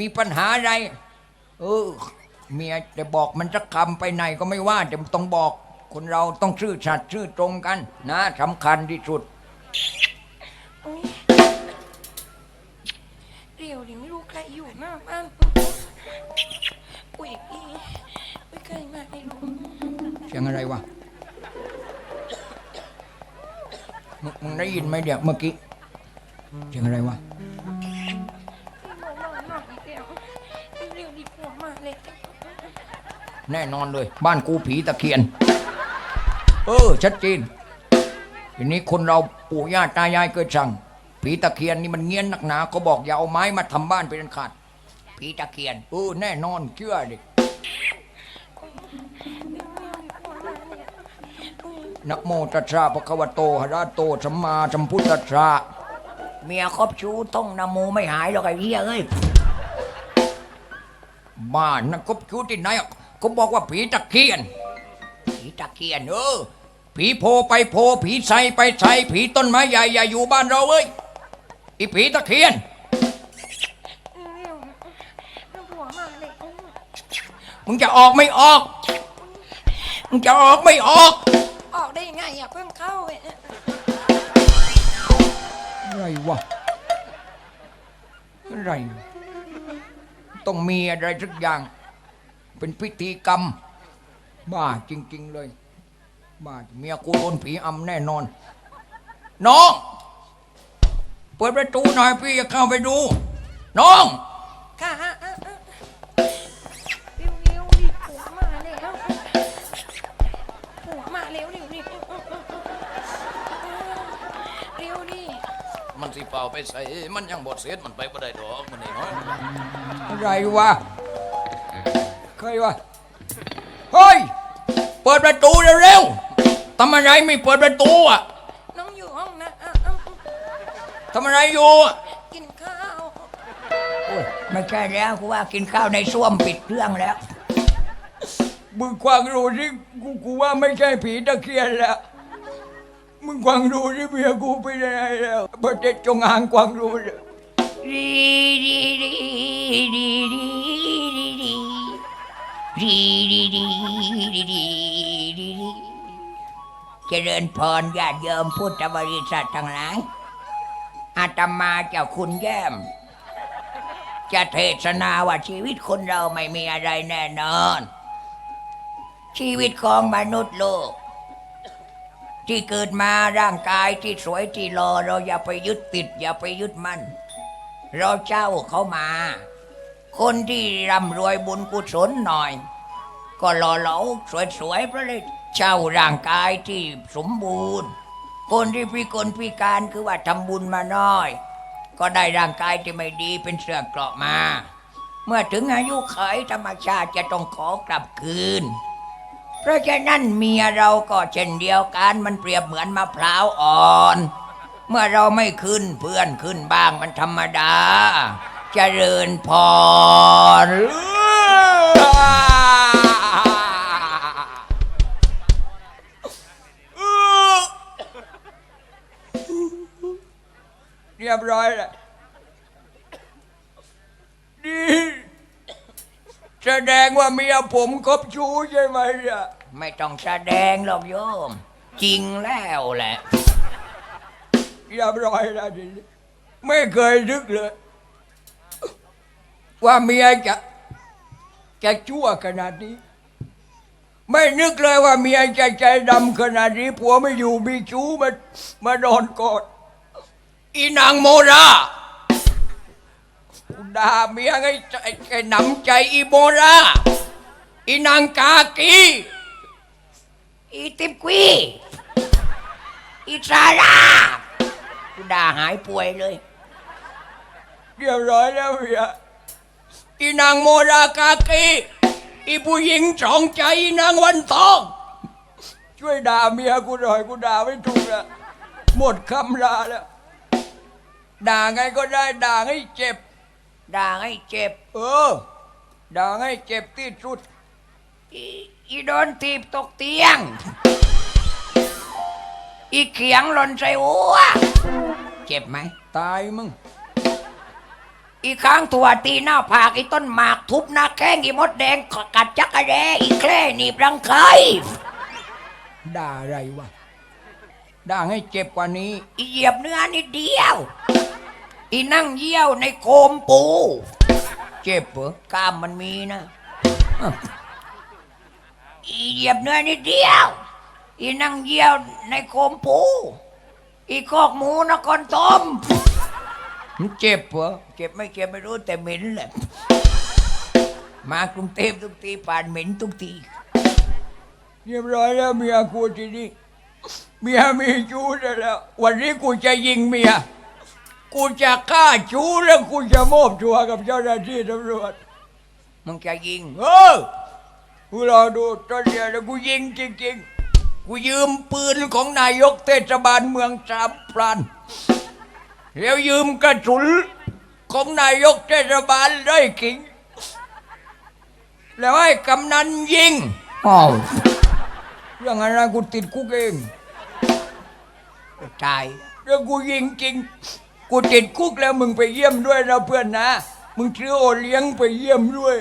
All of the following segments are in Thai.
มีปัญหาอะไร เออเมียจะบอกมันสักคำไปไหนก็ไม่ว่าแต่ต้องบอก คนเราต้องซื่อสัตย์ซื่อตรงกัน นะสำคัญที่สุดอุ๊ยเดี๋ยวดิไม่รู้ใครอยู่หน้าบ้านอุ้ยอีไม่เคยมาไม่รู้เสียงอะไรวะมึงมึงได้ยินไหมเดี๋ยวเมื่อกี้เสียงอะไรวะ แน่นอนเลย บ้านกูผีตะเคียน เออ ชัดเจนทีนี้คนเราปู่ย่าตายายเคยสั่ง ผีตะเคียนนี่มันเงี้ยนนักหนาเขาบอกอย่าเอาไม้มาทำบ้านเป็นขาด ผีตะเคียน เออ แน่นอนเชื่อดิเร็วดิผัวมาเลยอุ้ยนะโมตัสสะภะคะวะโตอะระโตสัมมาสัมพุทธัสสะเมียครอบชูต้องนะโมไม่หายหรอกไอ้เหี้ยเอ้ยบ้านนะครบชูที่ไหน อะเขาบอกว่าผีตะเคียน ผีตะเคียนเออ ผีโพไปโพ ผีใสไปใสผีต้นไม้ใหญ่อย่าอยู่บ้านเราเว้ย อีผีตะเคียนเร็วเร็วผัวมาเลยอุ้ยมึงจะออกไม่ออก มึงจะออกไม่ออก ออกได้ยังไงอะเพิ่งเข้าเองอะไรวะ อะไร ต้องมีอะไรสักอย่าง เป็นพิธีกรรม บ้าจริง ๆ เลย บ้าเมียกูโดนผีอำแน่นอน น้อง เปิดประตูหน่อยพี่จะเข้าไปดู น้อง ค่ะอะอะอะเร็วเร็วดิผัวมาแล้วผัวมาเร็วเร็วดิเร็วดิมันสิเป่าไปใส่มันยังบดเสียดมันไปบ่ได้ดอกมันนี่น้อยอะไรวะ ใครวะเฮ้ย เปิดประตูเร็วๆทำอะไรไม่เปิดประตูอะน้องอยู่ห้องนะอะอะทำอะไรอยู่อะกินข้าวโอ้ยไม่ใช่แล้วกูว่ากินข้าวในส้วมปิดเครื่องแล้ว มึงควังดูสิกูกูว่าไม่ใช่ผีตะเคียนแล้วมึงควังดูสิเมียกูไปไหนแล้วประเทศจงอางควังดูเลยดีดีดีดีดีดี ดีดีดีดีดีดีดีเจริญพรญาติโยมพุทธบริษัททั้งหลายอาตมาเจ้าคุณแย้ม จะเทศนาว่าชีวิตคนเราไม่มีอะไรแน่นอน ชีวิตของมนุษย์โลก ที่เกิดมาร่างกายที่สวยที่รอเราอย่าไปยึดติด อย่าไปยึดมั่นเราเจ้าเขามา คนที่ร่ำรวยบุญกุศลหน่อย ก็หล่อเหลาสวยๆเพราะเลยเจ้าร่างกายที่สมบูรณ์ คนที่พิกลพิการคือว่าทำบุญมาน้อย ก็ได้ร่างกายที่ไม่ดีเป็นเสือกเกราะมา เมื่อถึงอายุขัยธรรมชาติจะต้องขอกลับคืน เพราะฉะนั้นเมียเราก็เช่นเดียวกันมันเปรียบเหมือนมะพร้าวอ่อน เมื่อเราไม่ขึ้นเพื่อนขึ้นบ้างมันธรรมดา เจริญพรเรียบร้อยแล้วดีแสดงว่าเมียผมคบชู้ใช่ไหมเนี่ยไม่ต้องแสดงหรอกโยม จริงแล้วแหละเรียบร้อยแล้วทีนี้ไม่เคยนึกเลย ว่าเมียจะจะชั่วขนาดนี้ ไม่นึกเลยว่าเมียจะใจดำขนาดนี้ผัวไม่อยู่มีชู้มามาโดนกอดอีนางโมราด่าเมียไงใจไอ้หนำใจอีโมราอีนางกากีอีติบกวีอีซาร่าด่าหายป่วยเลย เรียบร้อยแล้วเมีย อีนางโมรากากีอีผู้หญิงสองใจอีนางวันทอง ช่วยด่าเมียกูหน่อยกูด่าไม่ถูกอะหมดคำลาแล้ว ด่าไงก็ได้ด่าให้เจ็บ ด่าให้เจ็บ เออ ด่าให้เจ็บที่สุด อีอีโดนทีบตกเตียง อีเขียงหล่นใส่หัว เจ็บไหม ตายมึง ออีค้างตัวตีหน้าผากอีต้นหมากทุบหน้าแข้งอีมดแดงกัดจักรแร้อีแคร่หนีบรังไคด่าอะไรวะด่าให้เจ็บกว่านี้ อีเหยียบเนื้อนิดเดียว อีนั่งเยี่ยวในโคมปู เจ็บเหรอกล้ามมันมีนะอะอีเหยียบเนื้อนิดเดียว อีนั่งเยี่ยวในโคมปู อีคอกหมูนครต้ม มันเจ็บเหรอเจ็บไม่เจ็บไม่รู้แต่เหม็นแหละ มากรุงเทพทุกทีผ่านเหม็นทุกทีเรียบร้อยแล้วเมียกูทีนี้เมียมีชู้แล้ว วันนี้กูจะยิงเมีย กูจะฆ่าชู้แล้วกูจะมอบตัวกับเจ้าหน้าที่ตำรวจมึงจะยิงเออกูรอดูตอนเดียวแล้วกูยิงจริงๆ กูยืมปืนของนายกเทศบาลเมืองสามพราน แล้วยืมกระสุนของนายกเทศบาลได้ขิง แล้วให้กำนันยิงอ้าวเรื่องอะไรกูติดคุกเองตายเรื่องกูยิงจริง กูติดคุกแล้วมึงไปเยี่ยมด้วยนะเพื่อนนะ มึงซื้อโอเลี้ยงไปเยี่ยมด้วย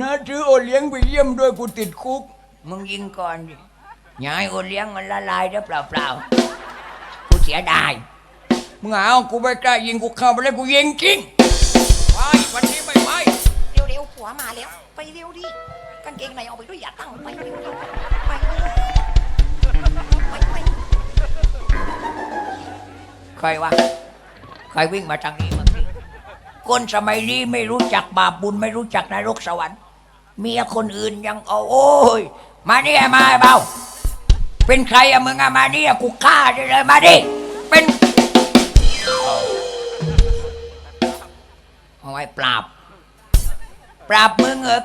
นะซื้อโอเลี้ยงไปเยี่ยมด้วยกูติดคุก มึงยิงก่อนดิอย่าให้โอเลี้ยงมันละลายเด้อเปล่าเปล่าๆกูเสียดาย มึงเอากูไม่กล้ายิงกูเข้าไปเลยกูยิงจริงไปวันนี้ไม่ไปเร็วๆผัวมาแล้ว ไปเร็วดิกางเกงในเอาไปด้วยอย่าตั้งไปเร็วๆไปเร็วไปไปใครวะใครวิ่งมาทางนี้เมื่อกี้คนสมัยนี้ไม่รู้จักบาปบุญไม่รู้จักนรกสวรรค์ เมียคนอื่นยังเอาโอ้ย มานี่ไอ้มาไอ้เบา เป็นใครอะมึงอะมานี่อะกูฆ่าได้เลยมาดิ อาไว้ปราบ ปราบมึงเหรอ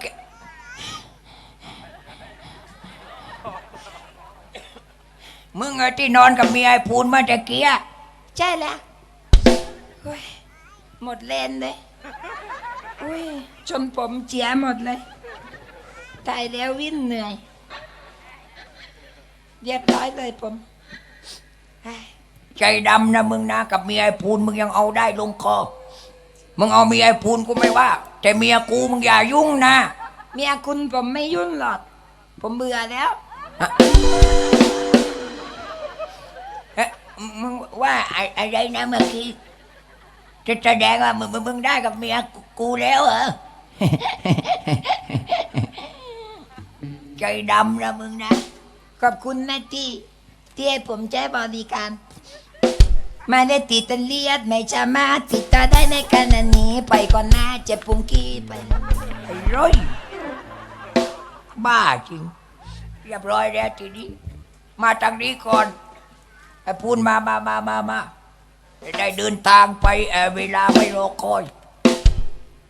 มึงเหรอที่นอนกับเมียไอ้พูนเมาตะเกียใช่แล้วเฮ้ยหมดเลนเลยอุ้ยจนผมเจียหมดเลยตายแล้ววิ่นเหนื่อยเรียบร้อยเลยผมเฮ้ยใจดำนะมึงนะ กับเมียไอ้พูนมึงยังเอาได้ลงคอ มึงเอาเมียไอ้พูนกูไม่ว่า แต่เมียกูมึงอย่ายุ่งนะเมียคุณผมไม่ยุ่งหรอก ผมเบื่อแล้ว เอ๊ะมึงว่าอะอะไรนะเมื่อกี้จะแสดงว่ามึงมึงมึงได้กับเมียกูแล้วเหรอ ใจดำนะมึงนะ ขอบคุณนะที่ที่ให้ผมใช้บริการ มาได้ติดตะเลียดไม่สามาติดต่อได้ในขณะนี้ ไปก่อนหน้าเจ็บปุงกี้ไปไอ้ร้อยบ้าจริง เรียบร้อยแล้วทีนี้ มาทางนี้ก่อนไอ้พูนมามามามามาได้เดินทางไปเออเวลาไม่รอคอย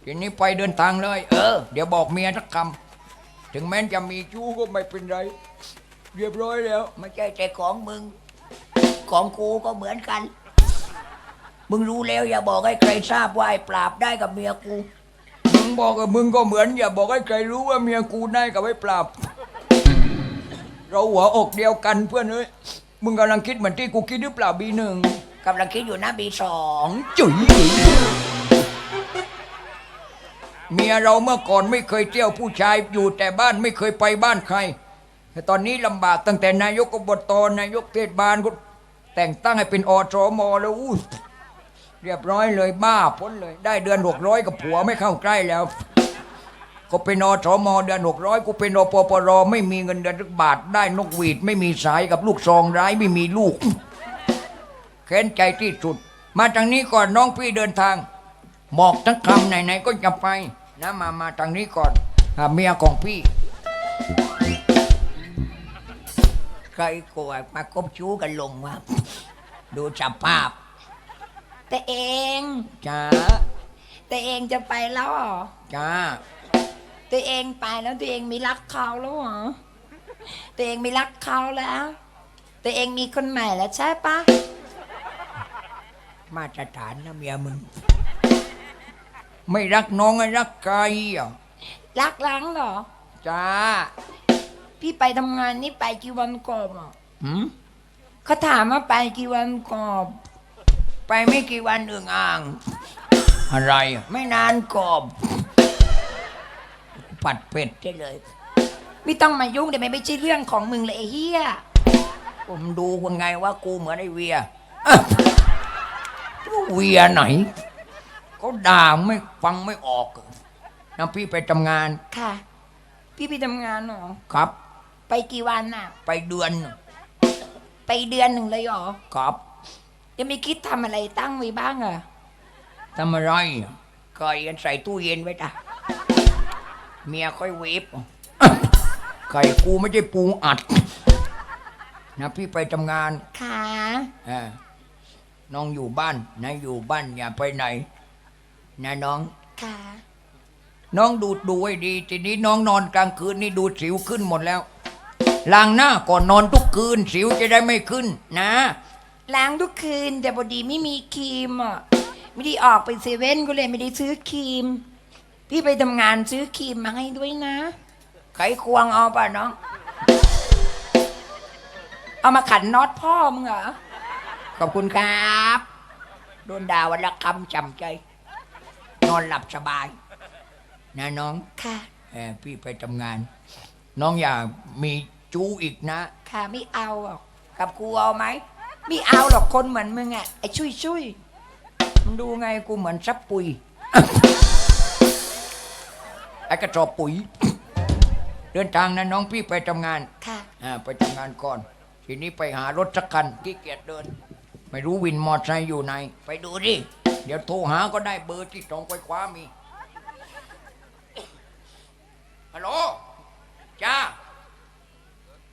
ทีนี้ไปเดินทางเลย เออ เดี๋ยวบอกเมียสักคำถึงแม้จะมีชู้ก็ไม่เป็นไร เรียบร้อยแล้ว ไม่ใช่แต่ของมึง ของกูก็เหมือนกัน มึงรู้แล้วอย่าบอกให้ใครทราบว่าไอ้ปราบได้กับเมียกู มึงบอกกับมึงก็เหมือนอย่าบอกให้ใครรู้ว่าเมียกูได้กับไอ้ปราบ เราหัวอกเดียวกันเพื่อนเอ้ย มึงกำลังคิดเหมือนที่กูคิดหรือเปล่าบีหนึ่งกำลังคิดอยู่นะบีสองจุ๋ยเมียเราเมื่อก่อนไม่เคยเที่ยวผู้ชายอยู่แต่บ้านไม่เคยไปบ้านใคร แต่ตอนนี้ลำบากตั้งแต่นายกอบตนายกเทศบาลก็แต่งตั้งให้เป็นอสมแล้วอู้ เรียบร้อยเลยบ้าพ้นเลย ได้เดือนหกร้อยกับผัวไม่เข้าใกล้แล้วก็เป็นอสมเดือนหกร้อยกูเป็นอปปรไม่มีเงินเดือนสักบาทได้นกหวีด ไม่มีสายกับลูกซองร้ายไม่มีลูกแค้นใจที่สุด มาทางนี้ก่อนน้องพี่เดินทาง บอกทั้งคำไหนๆก็จะไปนะมามาทางนี้ก่อนหาเมียของพี่ใครกลัวมาคบชู้กันลงวะดูสภาพ แต่เองจ้าแต่เองจะไปแล้วเหรอจ้าตัวเองไปแล้วตัวเองมีรักเขาแล้วเหรอตัวเองมีรักเขาแล้ว ตัวเองมีคนใหม่แล้วใช่ปะมาตรฐานนะเมียมึง ไม่รักน้องไอ้รักใครอะรักล้างเหรอจ้าพี่ไปทำงานนี่ไปกี่วันก่อนอะหืมเขาถามว่าไปกี่วันก่อน ไปไม่กี่วันเอืองอ่าง อะไรอะไม่นานกอบ ปัดเป็ดได้เลย ไม่ต้องมายุ่งเดี๋ยวมันไม่ใช่เรื่องของมึงเลยไอ้เฮียผมดูว่าไงว่ากูเหมือนไอ้เวียอะเวียไหนเขาด่าไม่ฟังไม่ออกนะพี่ไปทำงานค่ะ พี่ไปทำงานเหรอ ครับ ไปกี่วันน่ะ ไปเดือน ไปเดือนหนึ่งเลยเหรอ ครับ ยังไม่คิดทำอะไรตั้งไว้บ้างเหรอทำอะไรไก่ใส่ตู้เย็นไว้จ้ะเมียค่อยเวฟไก่กูไม่ใช่ปูอัด นะพี่ไปทำงานค่ะเออน้องอยู่บ้าน นะอยู่บ้านอย่าไปไหน นะน้อง ค่ะ น้องดูดดูให้ดี ทีนี้น้องนอนกลางคืนนี่ดูดสิวขึ้นหมดแล้วล้างหน้าก่อนนอนทุกคืนสิวจะได้ไม่ขึ้น นะ ล้างทุกคืน แต่พอดีไม่มีครีมอะไม่ได้ออกไปเซเว่นก็เลยไม่ได้ซื้อครีม พี่ไปทำงานซื้อครีมมาให้ด้วยนะไขควงเอาป่ะน้อง เอามาขันน็อตพ่อมึงเหรอขอบคุณครับ โดนด่าวันละคำจำใจ นอนหลับสบาย นะน้องค่ะเออพี่ไปทำงาน น้องอย่ามีจู้อีกนะ ค่ะไม่เอาหรอกกับกูเอาไหม ไม่เอาหรอกคนเหมือนมึงอะไอ้ชุยชุยมึงดูไงกูเหมือนซับปุ๋ยไอ้กระสอบปุ๋ย เดินทางนะน้องพี่ไปทำงานค่ะอ่าไปทำงานก่อน ทีนี้ไปหารถสักคันขี้เกียจเดิน ไม่รู้วินมอเตอร์ไซค์อยู่ไหน ไปดูดิ เดี๋ยวโทรหาก็ได้เบอร์ที่ตรงไปคว้ามีฮัลโหลจ้า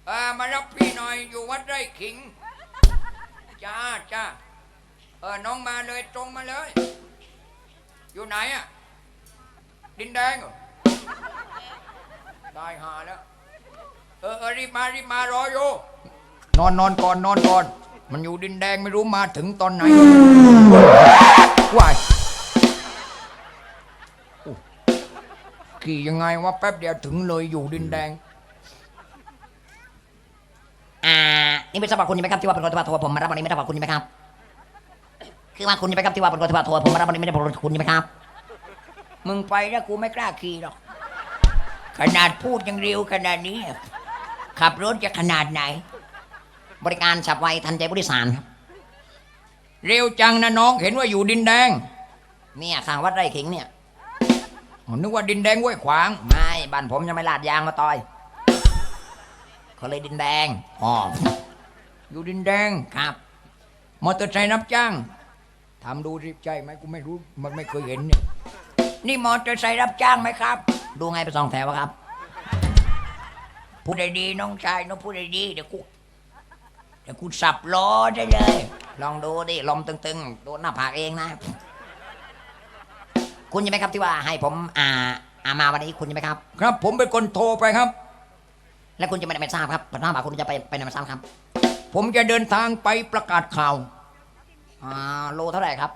เออมารับพี่หน่อยอยู่วัดไร่ขิง จ้าจ้าเออน้องมาเลยตรงมาเลย อยู่ไหนอะดินแดงเหรอได้หาแล้ว เออเออรีบมารีบมารออยู่ นอนนอนก่อนนอนก่อน มันอยู่ดินแดงไม่รู้มาถึงตอนไหนว้ายโอ้ขี่ยังไงวะแป๊บเดียวถึงเลยอยู่ดินแดง อ่า นี่ไม่ทราบว่าคุณนี่ไหมครับที่ว่าเป็นคนที่ว่าโทรผมมารับวันนี้ไม่ทราบว่าคุณนี่ไหมครับคือว่าคุณนี่ไหมครับที่ว่าเป็นคนที่ว่าโทรผมมารับวันนี้ไม่ได้บอกคุณนี่ไหมครับ มึงไปแล้วกูไม่กล้าขี่หรอก ขนาดพูดยังเร็วขนาดนี้ ขับรถจะขนาดไหน บริการฉับไวทันใจผู้โดยสารครับเร็วจังนะน้องเห็นว่าอยู่ดินแดง เนี่ยข้างวัดไร่ขิงเนี่ยนึกว่าดินแดงห้วยขวาง ไม่บ้านผมยังไม่ลาดยางมาต่อยเขาเลยดินแดงอ๋อ อยู่ดินแดงครับมอเตอร์ไซค์รับจ้างทำดูสิใช่ไหมกูไม่รู้มันไม่เคยเห็นเนี่ยนี่มอเตอร์ไซค์รับจ้างไหมครับ ดูไงไปสองแถวอะครับพูดได้ดีน้องชายน้องพูดได้ดีเดี๋ยวกูเดี๋ยวกูสับล้อได้เลย ลองดูดิลมตึงๆโดนหน้าผากเองนะ คุณยังไหมครับที่ว่าให้ผมอ่าอ่ามาวันนี้คุณยังไหมครับ ครับ ผมเป็นคนโทรไปครับ และคุณจะไม่ได้ไม่ทราบครับผมถามว่าคุณจะไปไปไหนไม่ทราบครับ ผมจะเดินทางไปประกาศข่าวอ่าโลเท่าไหร่ครับ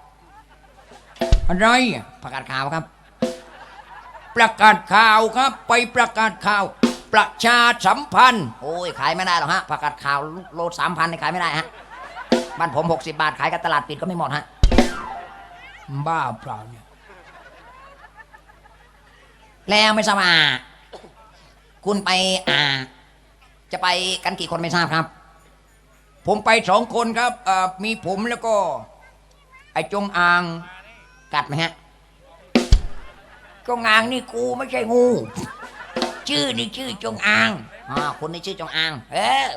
อะไรประกาศข่าวครับ ประกาศข่าวครับ ไปประกาศข่าว ประชาสัมพันธ์ โอ้ยขายไม่ได้หรอกฮะ ประกาศข่าวโลสามพันขายไม่ได้ฮะบ้านผมหกสิบาทขายกับตลาดปิดก็ไม่หมดฮะบ้าเปล่าเนี่ยแล้วไม่ทราบว่าคุณไปอ่า จะไปกันกี่คนไม่ทราบครับ ผมไปสองคนครับเอ่อมีผมแล้วก็ ไอ้จงอาง กัดไหมฮะ จงอางนี่กูไม่ใช่งู ชื่อนี่ชื่อจงอางอ๋อคุณนี่ชื่อจงอาง เออ